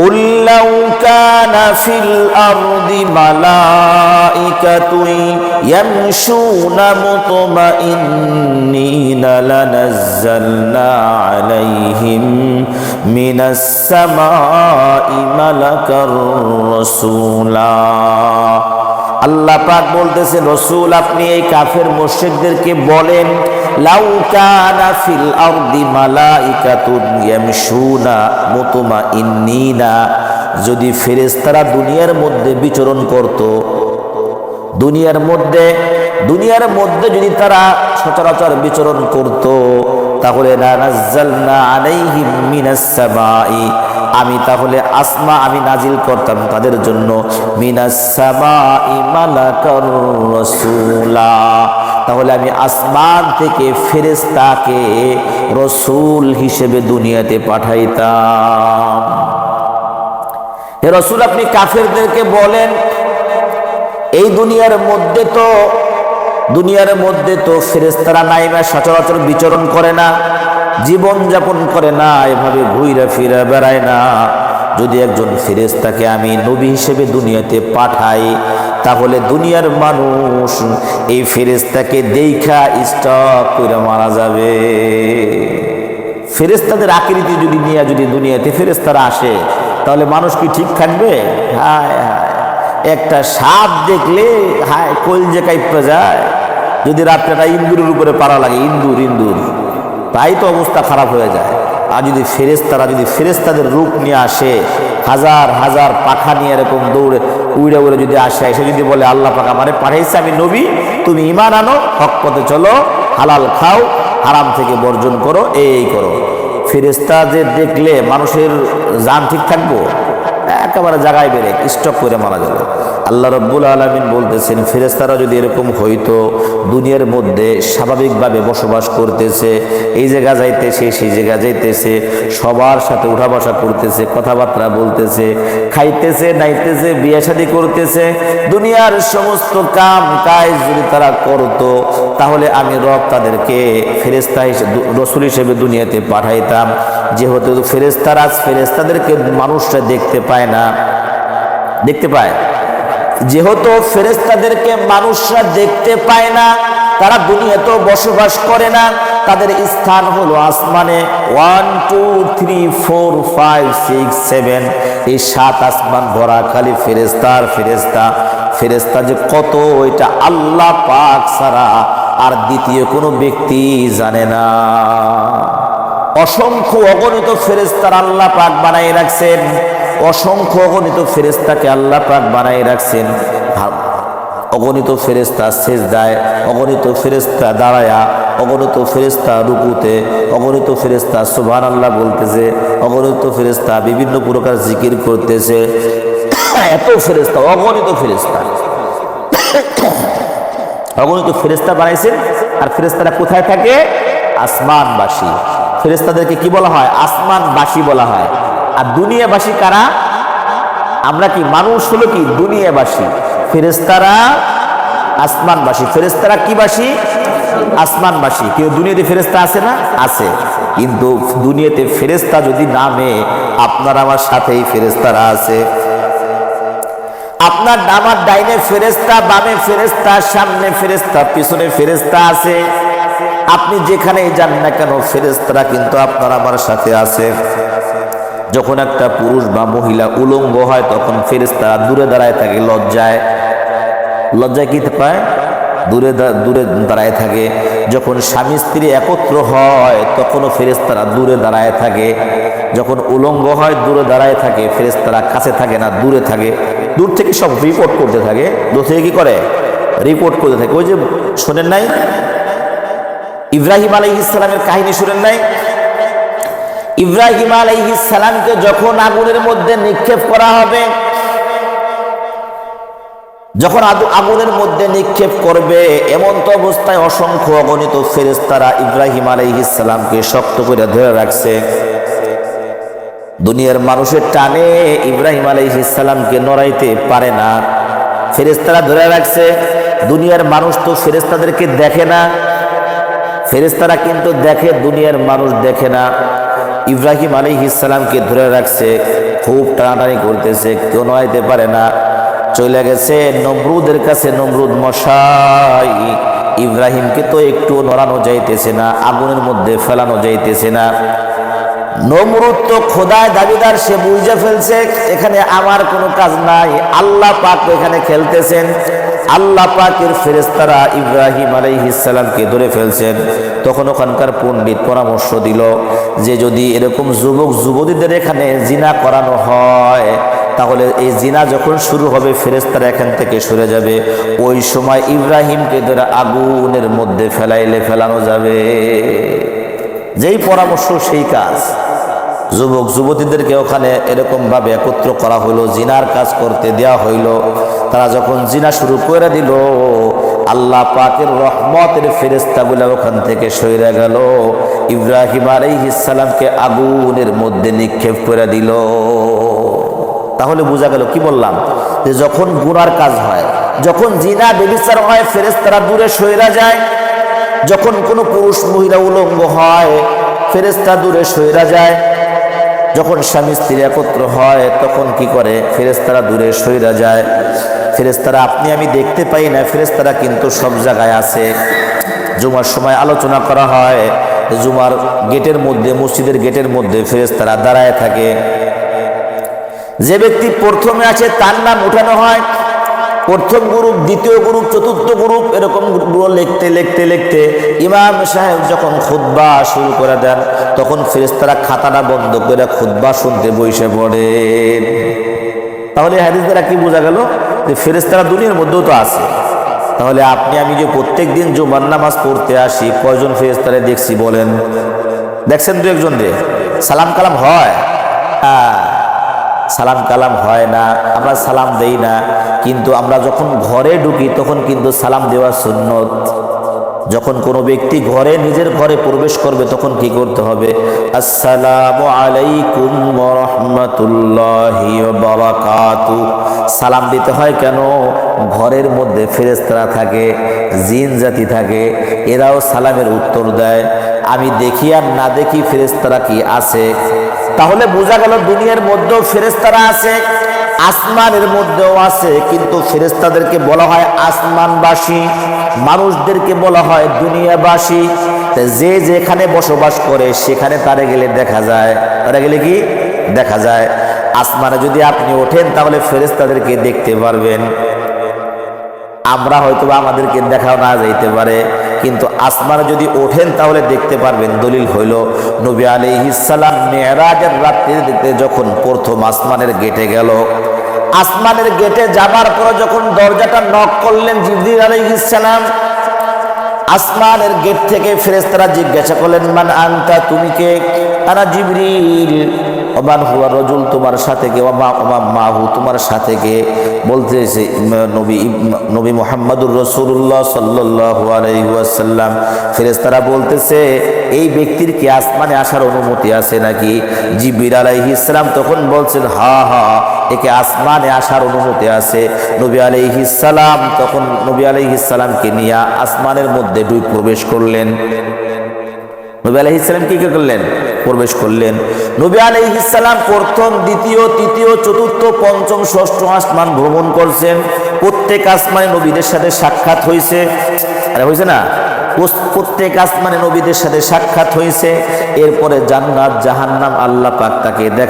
قل لو كان في الأرض ملائكة يمشون مطمئنين لنزلنا عليهم من السماء ملكا رسولا আল্লাহ পাক বলতেছেন, রসুল, আপনি এই কাফের মুশরিকদেরকে বলেন, লাউ কানা ফিল যদি ফেরেশতারা দুনিয়ার মধ্যে বিচরণ করত, দুনিয়ার মধ্যে দুনিয়ার মধ্যে যদি তারা সচরাচর বিচরণ করত, তাহলে না নাজ্জালনা আলাইহিম মিনাস সামাই। আমি তাহলে আসমা আমি নাজিল করতাম তাদের জন্য। তাহলে আমি আসমান থেকে ফেরেশতাকে রসুল হিসেবে দুনিয়াতে পাঠাইতাম। হে রসুল, আপনি কাফেরদেরকে বলেন, এই দুনিয়ার মধ্যে তো দুনিয়ার মধ্যে তো ফেরেস্তারা নাইমা সচরাচর বিচরণ করে না, জীবন যাপন করে না, এভাবে ঘুইরা ফিরা বেড়ায় না। যদি একজন ফেরেস্তাকে আমি নবী হিসেবে দুনিয়াতে পাঠাই, তাহলে দুনিয়ার মানুষ এই ফেরেস্তাকে দেখা স্টক করে মারা যাবে। ফেরেস্তাদের আকৃতি যদি নিয়ে যদি দুনিয়াতে ফেরেস্তারা আসে, তাহলে মানুষ কি ঠিক থাকবে? হায় হায়। একটা সাপ দেখলে, হায় কোল যে কাইপে যায়। যদি রাত্রেটা ইন্দুরের উপরে পাড়া লাগে, ইন্দুর ইন্দুর, তাই তো অবস্থা খারাপ হয়ে যায়। আর যদি ফেরেস্তারা যদি ফেরেস্তাদের রূপ নিয়ে আসে, হাজার হাজার পাখা নিয়ে এরকম দৌড়ে উড়ে উড়ে যদি আসে, এসে যদি বলে, আল্লাহ পাখা মানে পাঠাইছে আমি নবী, তুমি ইমান আনো, হক পথে চলো, হালাল খাও, হারাম থেকে বর্জন করো, এই করো। ফেরেস্তা যে দেখলে মানুষের জান ঠিক থাকব, একেবারে জায়গায় বেড়ে স্টক করে মারা যাবে। আল্লাহ রব্বুল আলমিন বলতেছেন ফেরেস্তারা যদি এরকম হইতো দুনিয়ার মধ্যে স্বাভাবিকভাবে বসবাস করতেছে, এই জায়গা যাইতেছে, সেই জায়গা যাইতেছে, সবার সাথে উঠা বসা করতেছে, কথাবার্তা বলতেছে, খাইতেছে, নাইতেছে বিয়ে শাদি করতেছে, দুনিয়ার সমস্ত কাম কাজ যদি তারা করতো, তাহলে আমি রব তাদেরকে ফেরেস্তা হিসেবে রসুল হিসেবে দুনিয়াতে পাঠাইতাম। যেহেতু ফেরেস্তারা ফেরেস্তাদেরকে মানুষরা দেখতে পায় না, দেখতে পায়। যেহেতু ফেরেস্তাদেরকে মানুষরা দেখতে পায় না, তারা দুনিয়াতেও বসবাস করে না, তাদের স্থান হলো আসমানে। One two three four five six seven এই সাত আসমান ভরা খালি ফেরেস্তার ফেরেস্তা ফেরেস্তা যে কত ওইটা আল্লাহ পাক ছাড়া আর দ্বিতীয় কোনো ব্যক্তি জানে না। অসংখ্য অগণিত ফেরেস্তার আল্লাহ পাক বানাই রাখছেন। অসংখ্য অগণিত ফেরেস্তাকে আল্লাহ পাক বানাই রাখছেন। অগণিত ফেরেস্তা শেষ দেয় অগণিত ফেরেস্তা দাঁড়ায়া, অগণিত ফেরেস্তা রুকুতে, অগণিত ফেরেস্তা সুভান আল্লাহ বলতেছে, অগণিত ফেরেস্তা বিভিন্ন প্রকার জিকির করতেছে। এত ফেরেস্তা অগণিত ফেরেস্তা অগণিত ফেরেস্তা বানাইছেন, আর ফেরেস্তারা কোথায় থাকে? আসমানবাসী। ফেরেস্তাদেরকে কি বলা হয়? আসমানবাসী বলা হয়। আর দুনিয়াবাসী কারা? আমরা কি মানুষ হলো কি? দুনিয়াবাসী। ফেরেস্তারা আসমানবাসী। ফেরেস্তারা কি বাসী আসমানবাসী। কিন্তু দুনিয়াতে ফেরেস্তা আছে না? আছে। কিন্তু দুনিয়াতে ফেরেস্তা যদি নামে, আপনার আমার সাথেই ফেরেস্তারা আছে। আপনার ডামার ডাইনে ফেরেস্তা বামে ফেরেস্তা সামনে ফেরেস্তা পিছনে ফেরেস্তা আছে। আপনি যেখানেই যান না কেন ফেরেস্তারা কিন্তু আপনার আমার সাথে আছে। যখন একটা পুরুষ বা মহিলা উলঙ্গ হয়, তখন ফেরেস্তারা দূরে দাঁড়ায় থাকে, লজ্জায়। লজ্জায় কি পায়? দূরে দূরে দাঁড়ায় থাকে। যখন স্বামী স্ত্রী একত্র হয়, তখনও ফেরেস্তারা দূরে দাঁড়ায় থাকে। যখন উলঙ্গ হয়, দূরে দাঁড়ায় থাকে ফেরেস্তারা কাছে থাকে না, দূরে থাকে। দূর থেকে সব রিপোর্ট করতে থাকে। দূর থেকে কি করে? রিপোর্ট করতে থাকে। ওই যে, শোনেন নাই? ইব্রাহিম আলাই ইসলামের কাহিনী শুনেন নাই? ইব্রাহিম আলাইহিস সালামকে যখন আগুনের মধ্যে নিক্ষেপ করা হবে, যখন আগুনের মধ্যে নিক্ষেপ করবে এমন তো অবস্থায় অসংখ্য অগণিত ফেরেস্তারা ইব্রাহিম আলাইহিস সালামকে শক্ত করে ধরে রাখছে। দুনিয়ার মানুষের টানে ইব্রাহিম আলাইহিস সালামকে নড়াইতে পারে না। ফেরেস্তারা ধরে রাখছে, দুনিয়ার মানুষ তো ফেরেস্তাদেরকে দেখে না। ফেরেস্তারা কিন্তু দেখে, দুনিয়ার মানুষ দেখে না। ইব্রাহিম আলী ইসলামকে ধরে রাখছে, খুব টানাটানি করতেছে, কেউ নড়াইতে পারে না। চলে গেছে নমরুদের কাছে, নমরুদ মশাই। ইব্রাহিমকে তো একটু নড়ানো যাইতেছে না, আগুনের মধ্যে ফেলানো যাইতেছে না। নমরুদ তো খোদায় দাবিদার, সে বুঝে ফেলছে, এখানে আমার কোনো কাজ নাই। আল্লাহ পাক এখানে খেলতেছেন। আল্লাহ পাকের ফেরেস্তারা ইব্রাহিম আলাইহিসালামকে ধরে ফেলছেন। তখন ওখানকার পণ্ডিত পরামর্শ দিল যে, যদি এরকম যুবক যুবতীদের এখানে জিনা করানো হয়, তাহলে এই জিনা যখন শুরু হবে ফেরেস্তারা এখান থেকে সরে যাবে। ওই সময় ইব্রাহিমকে ধরে আগুনের মধ্যে ফেলাইলে ফেলানো যাবে। যেই পরামর্শ, সেই কাজ। যুবক, যুবতীদেরকে ওখানে এরকমভাবে একত্র করা হইল, জিনার কাজ করতে দেয়া হইল। তারা যখন জিনা শুরু করে দিল, আল্লাহ পাকের রহমতের ফেরেস্তাগুলো ওখান থেকে সইরে গেল। ইব্রাহিম আলাইহিসালামকে আগুনের মধ্যে নিক্ষেপ করে দিল। তাহলে বোঝা গেল, কি বললাম? যে যখন গুনার কাজ হয়, যখন জিনা বেবিচার হয় ফেরেস্তারা দূরে সইরা যায় যখন কোনো পুরুষ মহিলা উলঙ্গ হয় ফেরেস্তা দূরে সইরা যায়। যখন স্বামী স্ত্রী একত্র হয়, তখন কি করে? ফেরেস্তারা দূরে সইরা যায়। ফেরেস্তারা আপনি আমি দেখতে পাই না। ফেরেস্তারা কিন্তু সব জায়গায় আছে জুমার সময় আলোচনা করা হয়। জুমার গেটের মধ্যে, মসজিদের গেটের মধ্যে ফেরেস্তারা দাঁড়ায় থাকে। যে ব্যক্তি প্রথমে আছে তার নাম উঠানো হয়। প্রথম গ্রুপ, দ্বিতীয় গ্রুপ, চতুর্থ গ্রুপ, এরকম গ্রুপগুলো লিখতে লিখতে লিখতে ইমাম সাহেব যখন খুদ্া শুরু করে দেন, তখন ফেরেস্তারা খাতাটা বন্ধ করে খুদ্া শুনতে বসে পড়ে। তাহলে হাদিস দ্বারা কি বোঝা গেল? যে ফেরেস্তারা দুনিয়ার মধ্যেও তো আছে। তাহলে আপনি, আমি যে প্রত্যেক দিন জুমার নামাজ পড়তে আসি, কয়জন ফেরেস্তারে দেখছি বলেন? দেখছেন দু একজন রে? সালাম কালাম হয়? হ্যাঁ। সালাম কালাম হয় না, আমরা সালাম দেই না। কিন্তু আমরা যখন ঘরে ঢুকি, তখন কিন্তু সালাম দেওয়া সুন্নত। যখন কোনো ব্যক্তি ঘরে, নিজের ঘরে প্রবেশ করবে, তখন কি করতে হবে? আসসালামু আলাইকুম রহমতুল্লাহি সালাম দিতে হয় কেন? ঘরের মধ্যে ফেরেস্তারা থাকে, জিন জাতি থাকে, এরাও সালামের উত্তর দেয়। আমি দেখি আর না দেখি ফেরেস্তারা কি আছে? তাহলে বোঝা গেল দুনিয়ার মধ্যেও ফেরেস্তারা আছে, আসমানের মধ্যেও আছে, কিন্তু ফেরেস্তাদেরকে বলা হয় আসমানবাসী, মানুষদেরকে বলা হয় দুনিয়াবাসী। যে যেখানে বসবাস করে, সেখানে তারে গেলে দেখা যায়। তারা গেলে কি? দেখা যায়। আসমানে যদি আপনি ওঠেন, তাহলে ফেরেস্তাদেরকে দেখতে পারবেন। আমরা হয়তো আমাদেরকে দেখাও না যাইতে পারে। কিন্তু আসমানে যদি ওঠেন তাহলে দেখতে পারবেন দলিল হইল, নবী আলী ইসালাম মেয়েরাজের রাত্রিতে যখন প্রথম আসমানের গেটে গেল, আসমানের গেটে যাবার পর যখন দরজাটা নক করলেন জিবরিল আলী ইসালাম আসমানের গেট থেকে ফেরেস্তারা জিজ্ঞাসা করলেন, মান আনতা, তুমি কে? তারা জিবরিল। অমান হুয়া রজুল তোমার সাথে ওমা ওমা মাহু তোমার সাথে কে বলতেছে নবী নবী মোহাম্মদুর রসুল্লাহ সাল্লাহ আলাইসাল্লাম ফেরেস্তারা বলতেছে, এই ব্যক্তির কি আসমানে আসার অনুমতি আছে নাকি? জিবির আলাইহি ইসলাম তখন বলছেন, হা হা, একে আসমানে আসার অনুমতি আছে। নবী আলাইহি সালাম তখন, নবী আলাইহি সালামকে নিয়ে আসমানের মধ্যে দুই প্রবেশ করলেন। নবী আলাইহিসাল্লাম কি করলেন? প্রবেশ করলেন। নবী আলাইহিসাল্লাম প্রথম, দ্বিতীয়, তৃতীয়, চতুর্থ, পঞ্চম, ষষ্ঠ আসমান ভ্রমণ করছেন। প্রত্যেক আসমানে নবীদের সাথে সাক্ষাৎ হয়েছে। আরে, হয়েছে না? প্রত্যেক আসমানে নবীদের সাথে সাক্ষাৎ হয়েছে। এরপরে জান্নাত, জাহান্নাম, আল্লাহ পাক তাকে দেখা